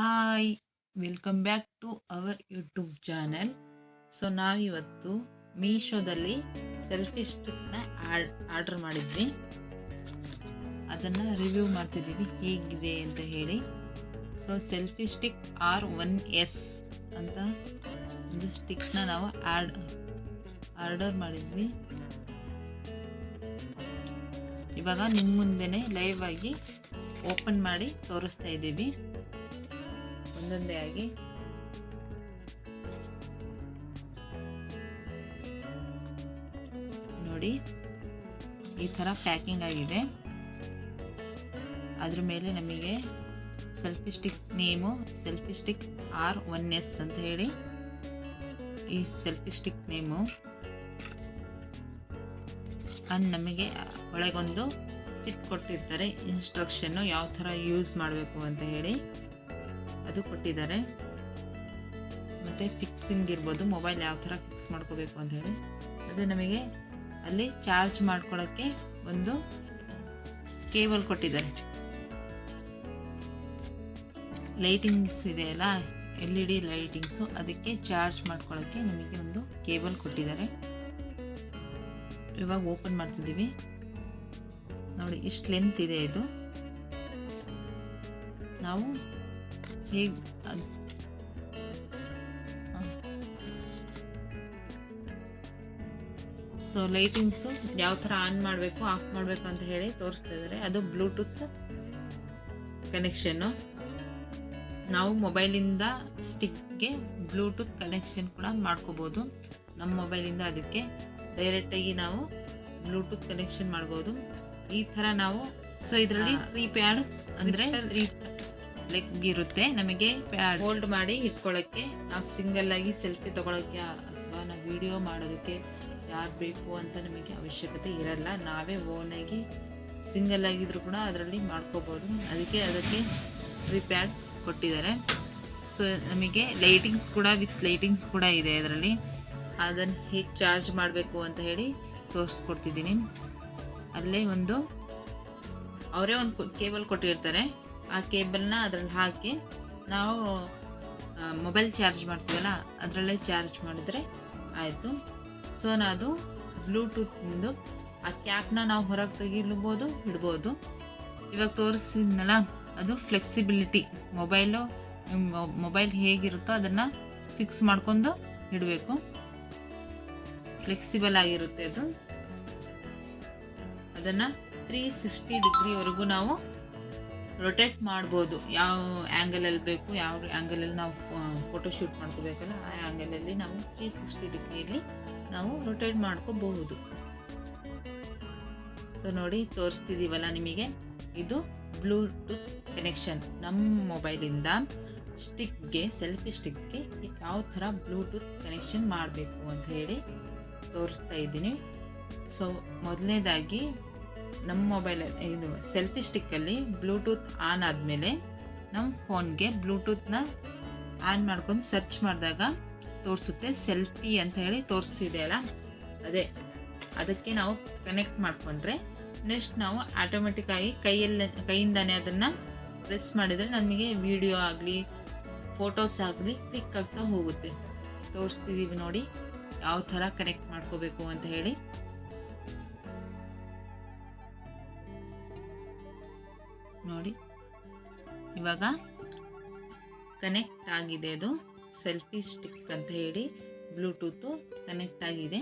Hi, welcome back to our YouTube channel. So ನಾವಿವತ್ತು ಮೀಶೋದಲ್ಲಿ selfie ಸ್ಟಿಕ್ನ order ಮಾಡಿದ್ವಿ. ಅದನ್ನು ರಿವ್ಯೂ ಮಾಡ್ತಿದ್ದೀವಿ, ಹೇಗಿದೆ ಅಂತ ಹೇಳಿ. So selfie stick R one S ಅಂತ ಒಂದು ಸ್ಟಿಕ್ನ ನಾವು ಆಡ್, ಆರ್ಡರ್ ಮಾಡಿದ್ವಿ. ಇವಾಗ ನಿಮ್ಮ ಮುಂದೆನೇ ಲೈವ್ ಆಗಿ ಓಪನ್ ಮಾಡಿ ತೋರಿಸ್ತಾ ಇದ್ದೀವಿ. ಒಂದೊಂದೇ ಆಗಿ. ನೋಡಿ, ಈ ಥರ ಪ್ಯಾಕಿಂಗ್ ಆಗಿದೆ. ಅದ್ರ ಮೇಲೆ ನಮಗೆ selfie stick name selfie stick R one S ಅಂತ ಹೇಳಿ ಈ ಸೆಲ್ಫಿ ಸ್ಟಿಕ್ ನೇಮು ಅಂಡ್ ನಮಗೆ ಒಳಗೊಂದು ಚಿಟ್ ಕೊಟ್ಟಿರ್ತಾರೆ ಇನ್ಸ್ಟ್ರಕ್ಷನ್ನು ಯಾವ ಥರ ಯೂಸ್ ಮಾಡಬೇಕು ಅಂತ ಹೇಳಿ. ಅದು ಕೊಟ್ಟಿದ್ದಾರೆ. ಮತ್ತು ಫಿಕ್ಸಿಂಗ್ ಇರ್ಬೋದು ಮೊಬೈಲ್ ಯಾವ ಥರ ಫಿಕ್ಸ್ ಮಾಡ್ಕೋಬೇಕು ಅಂತ ಹೇಳಿ. ಅದು ನಮಗೆ ಅಲ್ಲಿ ಚಾರ್ಜ್ ಮಾಡ್ಕೊಳ್ಳೋಕ್ಕೆ ಒಂದು ಕೇಬಲ್ ಕೊಟ್ಟಿದ್ದಾರೆ. ಲೈಟಿಂಗ್ಸ್ ಇದೆಯಲ್ಲ ಎಲ್ ಇ ಡಿ ಲೈಟಿಂಗ್ಸು ಅದಕ್ಕೆ ಚಾರ್ಜ್ ಮಾಡ್ಕೊಳ್ಳೋಕ್ಕೆ ನಮಗೆ ಒಂದು ಕೇಬಲ್ ಕೊಟ್ಟಿದ್ದಾರೆ. ಇವಾಗ ಓಪನ್ ಮಾಡ್ತಿದ್ದೀವಿ. ನೋಡಿ, ಇಷ್ಟು ಲೆಂತ್ ಇದೆ ಇದು. ನಾವು ಹೇಗೆ ಸೊ ಲೈಟಿಂಗ್ಸು ಯಾವ ಥರ ಆನ್ ಮಾಡಬೇಕು ಆಫ್ ಮಾಡಬೇಕು ಅಂತ ಹೇಳಿ ತೋರಿಸ್ತಾ ಇದ್ದಾರೆ ಅದು ಬ್ಲೂಟೂತ್ ಕನೆಕ್ಷನ್ನು ನಾವು ಮೊಬೈಲಿಂದ ಸ್ಟಿಕ್ಗೆ ಬ್ಲೂಟೂತ್ ಕನೆಕ್ಷನ್ ಕೂಡ ಮಾಡ್ಕೋಬೋದು. ನಮ್ಮ ಮೊಬೈಲಿಂದ ಅದಕ್ಕೆ ಡೈರೆಕ್ಟಾಗಿ ನಾವು ಬ್ಲೂಟೂತ್ ಕನೆಕ್ಷನ್ ಮಾಡ್ಬೋದು. ಈ ಥರ ನಾವು ಸೊ ಇದರಲ್ಲಿ ಪ್ಯಾಡ್ ಅಂದರೆ ಲೆಗ್ ಇರುತ್ತೆ, ನಮಗೆ ಹೋಲ್ಡ್ ಮಾಡಿ ಇಟ್ಕೊಳ್ಳೋಕ್ಕೆ ನಾವು ಸಿಂಗಲ್ ಆಗಿ ಸೆಲ್ಫಿ ತೊಗೊಳಕ್ಕೆ ಅಥವಾ ನಾವು ವಿಡಿಯೋ ಮಾಡೋದಕ್ಕೆ ಯಾರು ಬೇಕು ಅಂತ ನಮಗೆ ಅವಶ್ಯಕತೆ ಇರಲ್ಲ. ನಾವೇ ಓನಾಗಿ ಸಿಂಗಲ್ ಆಗಿದ್ರು ಕೂಡ ಅದರಲ್ಲಿ ಮಾಡ್ಕೋಬೋದು. ಅದಕ್ಕೆ ಅದಕ್ಕೆ ಪ್ರಿಪ್ಯಾಡ್ ಕೊಟ್ಟಿದ್ದಾರೆ. ಸೊ ನಮಗೆ ಲೈಟಿಂಗ್ಸ್ ಕೂಡ ವಿತ್ ಲೈಟಿಂಗ್ಸ್ ಕೂಡ ಇದೆ ಅದರಲ್ಲಿ. ಅದನ್ನು ಹೇಗೆ ಚಾರ್ಜ್ ಮಾಡಬೇಕು ಅಂತ ಹೇಳಿ ತೋರಿಸ್ಕೊಡ್ತಿದ್ದೀನಿ. ಅಲ್ಲೇ ಒಂದು, ಅವರೇ ಒಂದು ಕೇಬಲ್ ಕೊಟ್ಟಿರ್ತಾರೆ. ಆ ಕೇಬಲ್ನ ಅದರಲ್ಲಿ ಹಾಕಿ ನಾವು ಮೊಬೈಲ್ ಚಾರ್ಜ್ ಮಾಡ್ತೀವಲ್ಲ, ಅದರಲ್ಲೇ ಚಾರ್ಜ್ ಮಾಡಿದ್ರೆ ಆಯಿತು. ಸೊ ಅದು ಬ್ಲೂಟೂತ್ನಿಂದು ಆ ಕ್ಯಾಪ್ನ ನಾವು ಹೊರಗೆ ತೆಗಿಲ್ಬೋದು, ಇಡ್ಬೋದು. ಇವಾಗ ತೋರಿಸಿದ್ನಲ್ಲ, ಅದು ಫ್ಲೆಕ್ಸಿಬಿಲಿಟಿ ಮೊಬೈಲು ಮೊಬೈಲ್ ಹೇಗಿರುತ್ತೋ ಅದನ್ನು ಫಿಕ್ಸ್ ಮಾಡ್ಕೊಂಡು ಇಡಬೇಕು. ಫ್ಲೆಕ್ಸಿಬಲ್ ಆಗಿರುತ್ತೆ ಅದು. ಅದನ್ನು ತ್ರೀ ಸಿಕ್ಸ್ಟಿ ಡಿಗ್ರಿವರೆಗೂ ನಾವು ರೊಟೇಟ್ ಮಾಡ್ಬೋದು. ಯಾವ ಆ್ಯಂಗಲಲ್ಲಿ ಬೇಕು, ಯಾವ ಆ್ಯಂಗಲಲ್ಲಿ ನಾವು ಫೋಟೋ ಶೂಟ್ ಮಾಡ್ಕೋಬೇಕಲ್ಲ, ಆ ಆ್ಯಂಗಲಲ್ಲಿ ನಾವು ತ್ರೀ ಸಿಕ್ಸ್ಟಿ ಡಿಗ್ರಿಯಲ್ಲಿ ನಾವು ರೊಟೇಟ್ ಮಾಡ್ಕೋಬಹುದು. ಸೊ ನೋಡಿ ತೋರಿಸ್ತಿದ್ದೀವಲ್ಲ ನಿಮಗೆ? ಇದು ಬ್ಲೂಟೂತ್ ಕನೆಕ್ಷನ್ ನಮ್ಮ ಮೊಬೈಲಿಂದ ಸ್ಟಿಕ್ಗೆ ಸೆಲ್ಫಿ ಸ್ಟಿಕ್ಗೆ ಯಾವ ಥರ ಬ್ಲೂಟೂತ್ ಕನೆಕ್ಷನ್ ಮಾಡಬೇಕು ಅಂತ ಹೇಳಿ ತೋರಿಸ್ತಾ ಇದ್ದೀನಿ. ಸೊ ಮೊದಲನೇದಾಗಿ ನಮ್ಮ ಮೊಬೈಲಲ್ಲಿ ಇದು ಸೆಲ್ಫಿ ಸ್ಟಿಕ್ಕಲ್ಲಿ ಬ್ಲೂಟೂತ್ ಆನ್ ಆದಮೇಲೆ ನಮ್ಮ ಫೋನ್ಗೆ ಬ್ಲೂಟೂತ್ನ ಆನ್ ಮಾಡ್ಕೊಂಡು ಸರ್ಚ್ ಮಾಡಿದಾಗ ತೋರಿಸುತ್ತೆ ಸೆಲ್ಫಿ ಅಂತ ಹೇಳಿ ತೋರಿಸ್ತಿದೆ ಅಲ್ಲ? ಅದೇ. ಅದಕ್ಕೆ ನಾವು ಕನೆಕ್ಟ್ ಮಾಡಿಕೊಂಡ್ರೆ ನೆಕ್ಸ್ಟ್ ನಾವು ಆಟೋಮೆಟಿಕ್ಕಾಗಿ ಕೈಯಲ್ಲಿ, ಕೈಯಿಂದಾನೇ ಅದನ್ನು ಪ್ರೆಸ್ ಮಾಡಿದರೆ ನಮಗೆ ವಿಡಿಯೋ ಆಗಲಿ ಫೋಟೋಸ್ ಆಗಲಿ ಕ್ಲಿಕ್ ಆಗ್ತಾ ಹೋಗುತ್ತೆ. ತೋರಿಸ್ತಿದ್ದೀವಿ ನೋಡಿ ಯಾವ ಥರ ಕನೆಕ್ಟ್ ಮಾಡ್ಕೋಬೇಕು ಅಂತ ಹೇಳಿ. ನೋಡಿ. ಇವಾಗ ಕನೆಕ್ಟ್ ಆಗಿದೆ ಅದು. ಸೆಲ್ಫಿ ಸ್ಟಿಕ್ ಅಂತ ಹೇಳಿ ಬ್ಲೂಟೂತು ಕನೆಕ್ಟ್ ಆಗಿದೆ.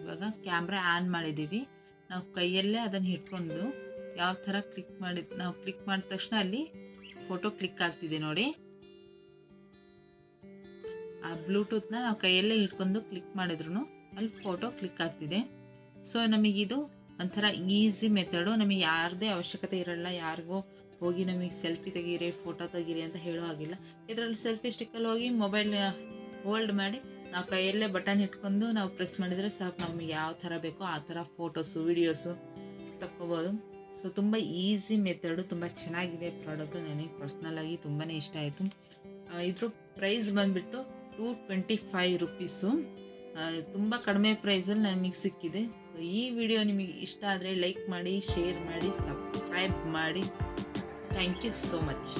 ಇವಾಗ ಕ್ಯಾಮ್ರಾ ಆನ್ ಮಾಡಿದ್ದೀವಿ. ನಾವು ಕೈಯಲ್ಲೇ ಅದನ್ನು ಹಿಡ್ಕೊಂಡು ಯಾವ ಥರ ಕ್ಲಿಕ್ ಮಾಡಿ, ನಾವು ಕ್ಲಿಕ್ ಮಾಡಿದ ತಕ್ಷಣ ಅಲ್ಲಿ ಫೋಟೋ ಕ್ಲಿಕ್ ಆಗ್ತಿದೆ ನೋಡಿ. ಆ ಬ್ಲೂಟೂತ್ನ ನಾವು ಕೈಯಲ್ಲೇ ಇಟ್ಕೊಂಡು ಕ್ಲಿಕ್ ಮಾಡಿದ್ರು ಅಲ್ಲಿ ಫೋಟೋ ಕ್ಲಿಕ್ ಆಗ್ತಿದೆ. ಸೊ ನಮಗಿದು ಒಂಥರ ಈಸಿ ಮೆಥಡು. ನಮಗೆ ಯಾರದೇ ಅವಶ್ಯಕತೆ ಇರಲ್ಲ. ಯಾರಿಗೂ ಹೋಗಿ ನಮಗೆ ಸೆಲ್ಫಿ ತೆಗೀರಿ, ಫೋಟೋ ತೆಗೀರಿ ಅಂತ ಹೇಳೋ ಹಾಗಿಲ್ಲ. ಇದರಲ್ಲಿ ಸೆಲ್ಫಿ ಸ್ಟಿಕ್ಕಲ್ಲಿ ಹೋಗಿ ಮೊಬೈಲ್, ಹೋಲ್ಡ್ ಮಾಡಿ ನಾವು ಕೈಯಲ್ಲೇ ಬಟನ್ ಇಟ್ಕೊಂಡು ನಾವು ಪ್ರೆಸ್ ಮಾಡಿದರೆ ಸಾಕು. ನಮಗೆ ಯಾವ ಥರ ಬೇಕೋ ಆ ಥರ ಫೋಟೋಸು, ವಿಡಿಯೋಸು ತಕ್ಕೋಬೋದು. ಸೊ ತುಂಬ ಈಸಿ ಮೆಥಡು. ತುಂಬ ಚೆನ್ನಾಗಿದೆ ಪ್ರಾಡಕ್ಟು. ನನಗೆ ಪರ್ಸ್ನಲಾಗಿ ತುಂಬಾ ಇಷ್ಟ ಆಯಿತು. ಇದ್ರ ಪ್ರೈಸ್ ಬಂದುಬಿಟ್ಟು ಟೂ ಟ್ವೆಂಟಿ ಫೈವ್ ರುಪೀಸು. ತುಂಬ ಕಡಿಮೆ ಪ್ರೈಸಲ್ಲಿ ನಮಗೆ ಸಿಕ್ಕಿದೆ. ಸೊ ಈ ವಿಡಿಯೋ ನಿಮಗೆ ಇಷ್ಟ ಆದರೆ ಲೈಕ್ ಮಾಡಿ, ಶೇರ್ ಮಾಡಿ, ಸಬ್ಸ್ಕ್ರೈಬ್ ಮಾಡಿ. Thank you so much